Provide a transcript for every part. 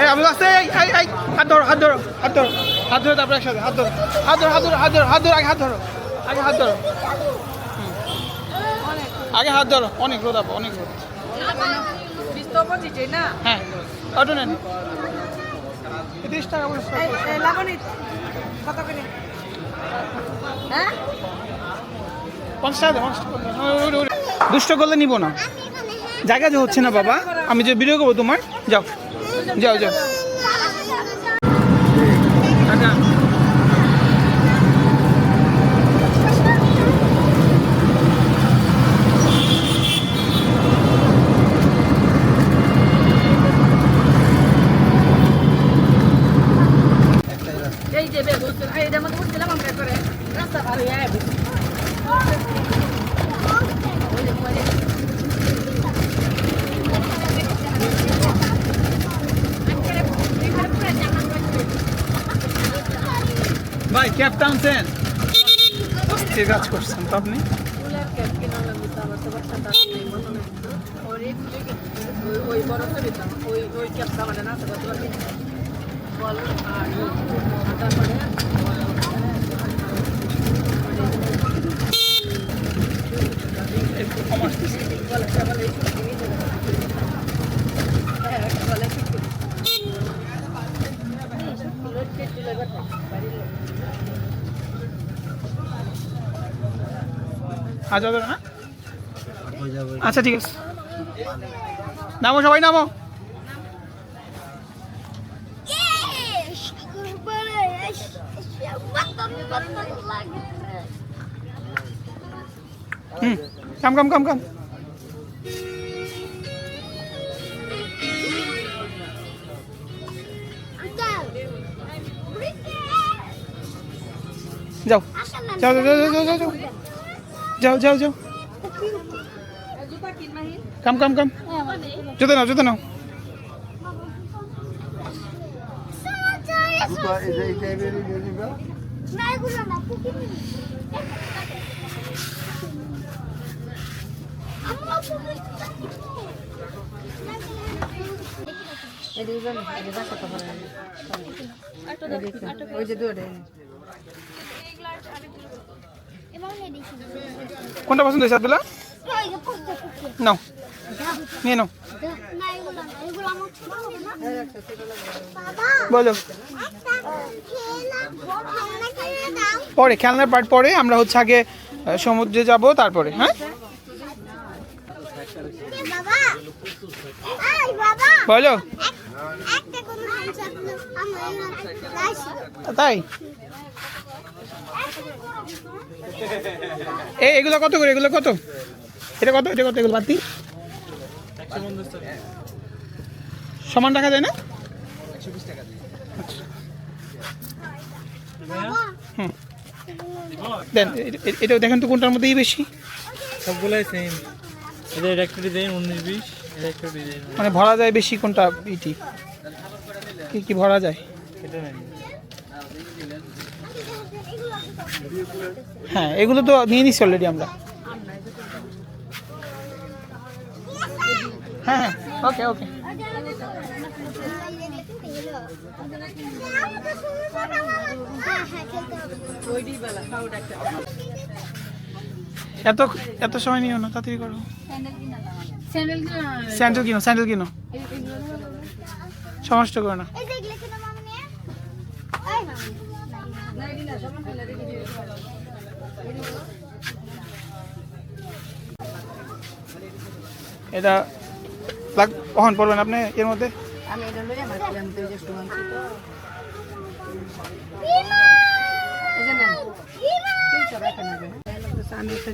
এই আবুল আস্তে এই এই হাত ধরো হাত ধরো হাত ধরো। হাত ধরো তারপরে একসাথে হাত ধরো। হাত ধরো হাত ধরো হাত ধরো হাত ধরো আগে হাত ধরো। আগে হাত ধরো। আগে হাত ধরো। অনেক রোদ আপা অনেক রোদ। হ্যাঁ। অটো নেন। তিরিশ টাকা কত করে? হ্যাঁ? পঞ্চাশ টাকা। দুষ্ট করলে নিব না। জায়গা যে হচ্ছে না বাবা আমি যে ভিডিও করব তোমার যাও যাও যাও টাটা এই যে বে বুঝতে এই যে মধ্যে বুঝছিলাম আমরা করে রাস্তা পার হয়ে আয় ভাই ক্যাব টানছেন। ঠিক কাজ করছেন তো আপনি? ওই আচ্ছা যাবে না আচ্ছা ঠিক আছে। নামো সবাই, নামো। হুম, কাম কাম কাম কাম। যাও যাও যাও যাও যাও যাও। যাও যাও যাও। কাম কাম কাম। যেতে নাও যেতে নাও। ওই যে দুটো কোনটা পছন্দ হয়েছে আব্দুল্লাহ? নাও, নিয়ে নাও। বলো। পরে, খেলনার পার্ট পরে আমরা হচ্ছে আগে সমুদ্রে যাব, তারপরে হ্যাঁ? বলো। তাই? এ এগুলো কত করে? এগুলো কত? এটা কত? এটা কত? এগুলো বাতি সমান রাখা যায় না? আচ্ছা। দেন এটা দেখেন তো কোনটার মধ্যেই বেশি। সবগুলাই সেম এদের একটা ডিজাইন উনিশ বিশ মানে ভরা যায় বেশি কোনটা ইটি? কি কি ভরা যায়? এটা নেই। হ্যাঁ এগুলো তো নিয়ে নিচ্ছি অলরেডি আমরা। হ্যাঁ হ্যাঁ ওকে ওকে এত এত সময় নিও না, তাড়াতাড়ি করো। স্যান্ডেল কিনা স্যান্ডেল কিনো স্যান্ডেল কিনো। সমস্ত করো না। এটা প্লাগ কখন পড়বেন আপনি এর মধ্যে?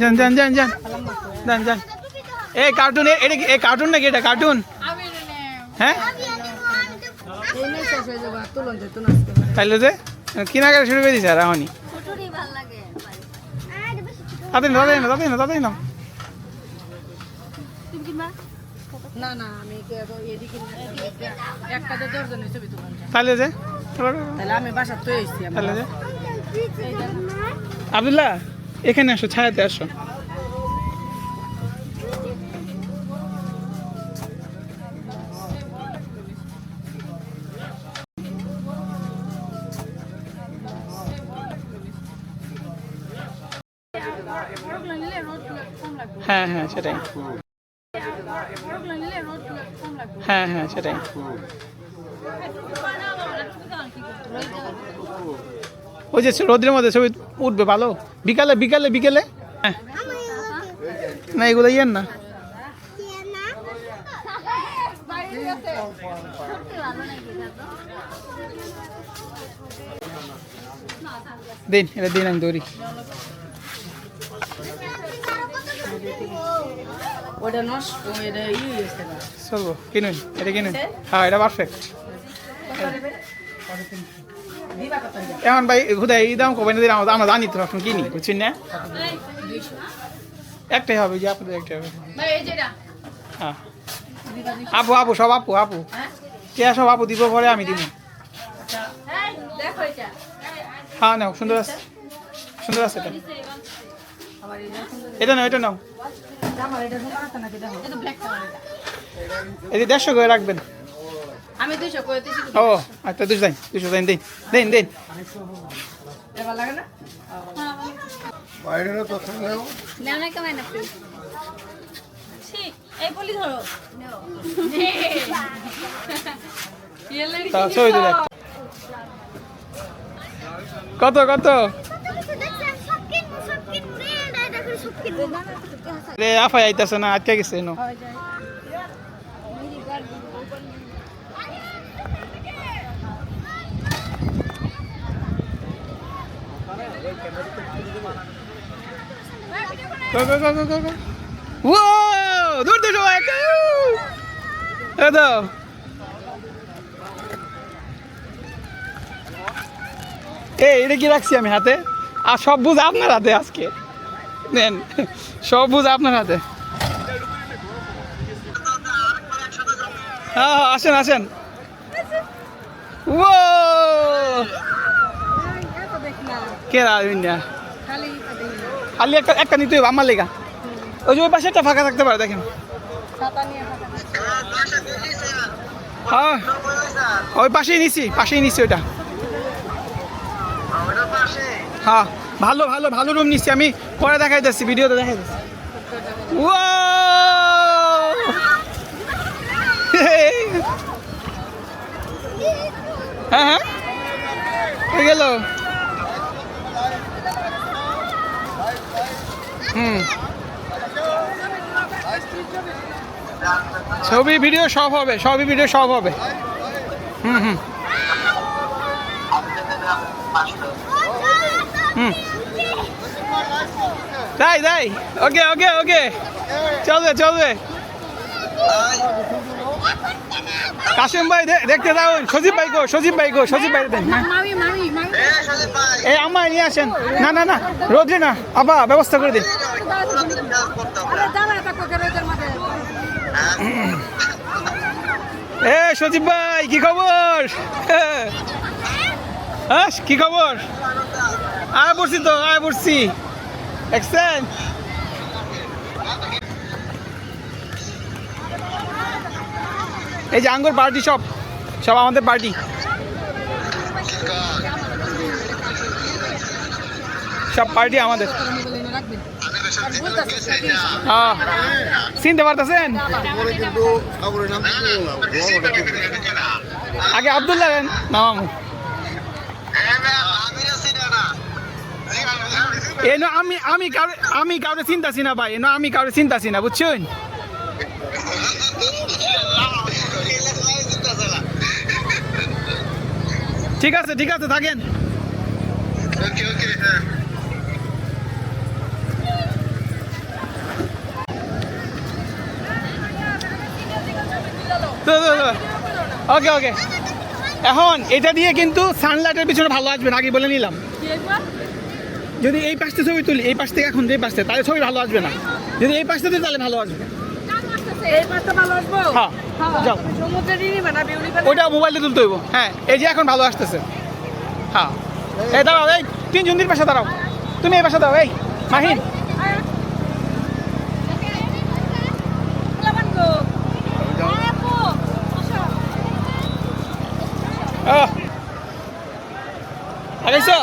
যান যান যান যান যান যান এই কার্টুন এটা এই কার্টুন নাকি এটা কার্টুন হ্যাঁ? তাইলে যে কিনা করে শুরু করে দিছে আর এখনই। তাতে না তাতে না তাতে না দাদাই না না না আমি এদিকে দশজনের ছবি তাহলে যে তাহলে আমি বাসার তো এসেছি তাহলে যে। আবদুল্লাহ এখানে আসো ছায়াতে আসো। হ্যাঁ হ্যাঁ সেটাই বড়গুলো নিলে রোদ কম লাগবে হ্যাঁ হ্যাঁ সেটাই। ওই যে রোদ্রের মধ্যে ছবি উঠবে, ভালো? বিকালে বিকালে, বিকেলে? হ্যাঁ। না, এগুলো ইয়েন না। দিন, এটা দিন, আমি দৌড়ি ওটা নষ্ট এটা ই হয়েছে চলবো কিনুন এটা কিনুন। হ্যাঁ এটা পারফেক্ট এখন ভাই খুদাই এই দাম কবে না দিন আমরা আমরা জানি তো এখন কিনি বুঝছেন না? একটাই হবে যে আপনাদের একটাই হবে। হ্যাঁ। আপু আপু সব আপু আপু। কে সব আপু দিব পরে আমি দিব। হ্যাঁ নাও সুন্দর আছে। সুন্দর আছে এটা। এটা নাও এটা নাও। এই যে দেড়শো করে রাখবেন। আমি দুইশো করে ও আচ্ছা দুশো দিন দুশো দিন দিন দিন দিন। লাগে না? বাইরে তো না কেমন আপনি। কত কত? রে আফাই আইতাছে না আটকে গেছে no Go, go, go, go, go, go. Whoa! দূর দূর সবাই দাও এই এটা কি রাখছি আমি হাতে? আর সব বুঝ আপনার হাতে আজকে। নেন। সব বুঝ আপনার হাতে। হ্যাঁ হ্যাঁ আসেন আসেন। ও কে রাজমিন্যা খালি খালি একটা একটা নিতে হবে আমার লেগা। ওই যে ওই পাশে একটা ফাঁকা থাকতে পারে দেখেন। হ্যাঁ ওই পাশেই নিছি পাশেই নিছি ওইটা। হ্যাঁ। ভালো ভালো ভালো রুম নিচ্ছি। আমি পরে দেখাই যাচ্ছি ভিডিওতে দেখাই যাচ্ছি হ্যাঁ হয়ে। গেল। হুম। ছবি ভিডিও সব হবে, সবই ভিডিও সব হবে। হুম হুম। হুম। তাই তাই ওকে ওকে ওকে। চলবে চলবে। কাশিম ভাই দেখতে দাও সজীব ভাই গো সজীব ভাই গো সজীব ভাই দেন। এই আমার নিয়ে আসেন। না না না রোদ্রে না। আবার ব্যবস্থা করে দিন। এ সজীব ভাই কি খবর? হ্যাঁ কি খবর? আয় পড়ছি তো আয় পড়ছি। দেখছেন এই যে আঙ্গুর পার্টি সব। সব আমাদের পার্টি সব পার্টি আমাদের। হ্যাঁ। চিনতে পারতেছেন? আগে আবদুল্লাহ নাম। এনো আমি আমি কাউরে আমি কাউরে চিন্তাছি না ভাই এনো আমি কাউরে চিন্তাছি না, বুঝছেন? ঠিক আছে ঠিক আছে, থাকেন। ওকে ওকে। এখন, এটা দিয়ে কিন্তু সানলাইটের পিছনে ভালো আসবে আগে বলে নিলাম। যদি এই পাশ ছবি তুলি এই পাশ থেকে এখন যে পাশ তাহলে ছবি ভালো আসবে না। যদি এই পাশ তাহলে ভালো আসবে। হ্যাঁ বিউলি ওইটা মোবাইলে তুলতে হইব। হ্যাঁ এই যে এখন ভালো আসতেছে। হ্যাঁ। এই দাঁড়াও এই তিন জন্দির পাশে দাঁড়াও। তুমি এই পাশে দাও এই মাহিন। আহ। আগাইছো?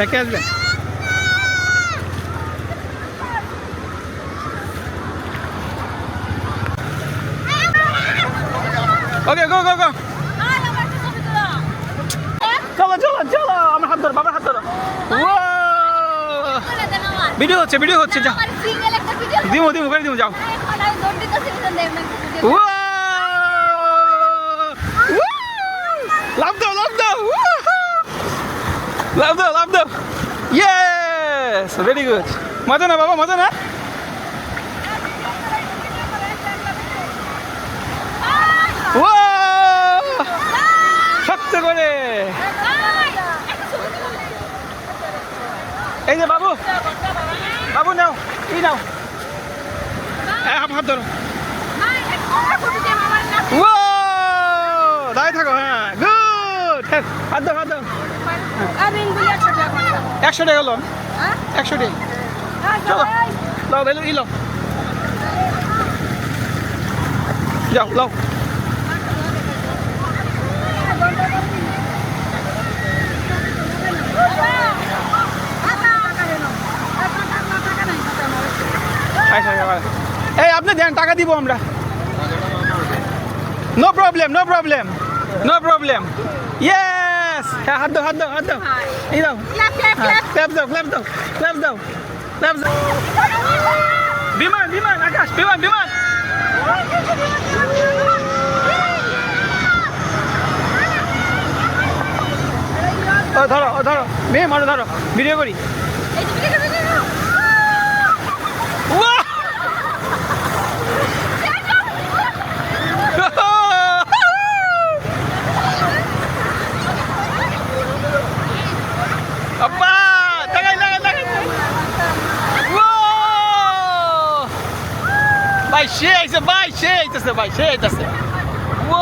দেখে আসবেন? ওকে গো গো গো চলো চলো চলো আমার হাত ধরো বাবার হাত ধরো। ভিডিও হচ্ছে ভিডিও হচ্ছে যাও। দিমো দিমো করে দিমো যাও। Whoa! Woo! লাভ দাও লাভ দাও লাভ দাও লাভ দাও ইয়েস ভেরি গুড মজা না বাবা মজা না! শক্ত করে। এই যে বাবু। বাবু নাও, এই নাও। হ্যাঁ হাত ধরো। দাঁড়িয়ে থাকো হ্যাঁ। গুড হাত দাও হাত একশো টাকা হলো একশো টাকা। চলো লাও ইলো যাও লাও আচ্ছা, আচ্ছা। এই আপনি দেন টাকা দিব আমরা। No problem no problem no problem yes হ্যাঁ হাত দাও হাত দাও হাত দাও। এই দাও। ক্ল্যাপ দাও ক্ল্যাপ দাও ক্ল্যাপ দাও ক্ল্যাপ দাও। বিমান বিমান আকাশ বিমান বিমান। ও ধরো ধরো। মেয়ে মারো ধরো। ভিডিও করি। ভাই সে আইছে ভাই সে আইতেছে ভাই সে আইতেছে ও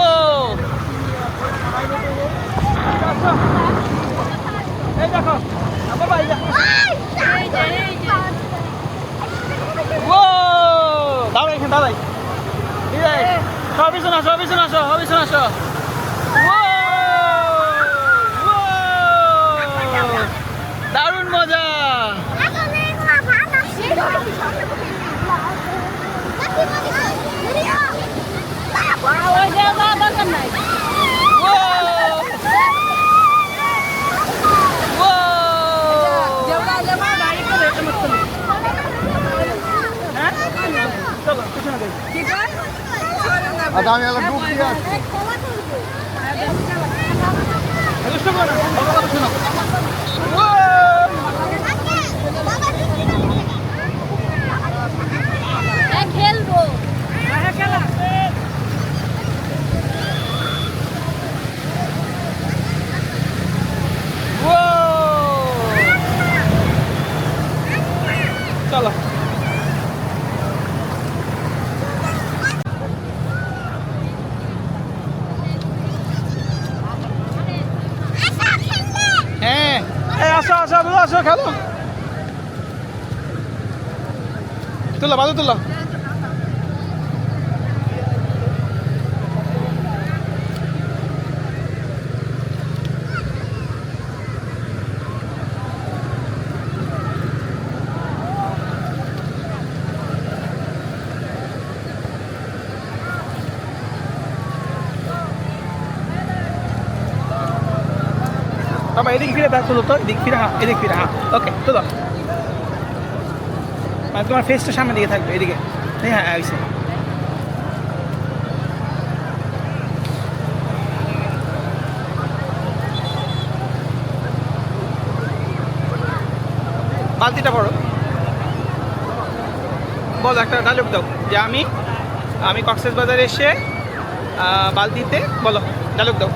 এই দেখো আবার ভাই ও দাঁড়াই এখানে দাঁড়াই সব পিছনে আসো পিছনে আসো পিছনে আসো দারুণ মজা ও ও চলো পিছনে দেখি আর আমি এলাকা ডুব দিয়ে বাবা এদিক ফিরে দেখ তো এদিক ফিরে হ্যাঁ এদিক ফিরে হ্যাঁ ওকে তো দাও মানে তোমার ফেসটা সামনের দিকে থাকবে, এদিকে। হ্যাঁ হ্যাঁ ওইসে বালতিটা পড়ো বলো একটা ডায়লগ দাও, যে আমি আমি কক্সেস বাজারে এসে বালতিতে, বলো ডায়লগ দাও।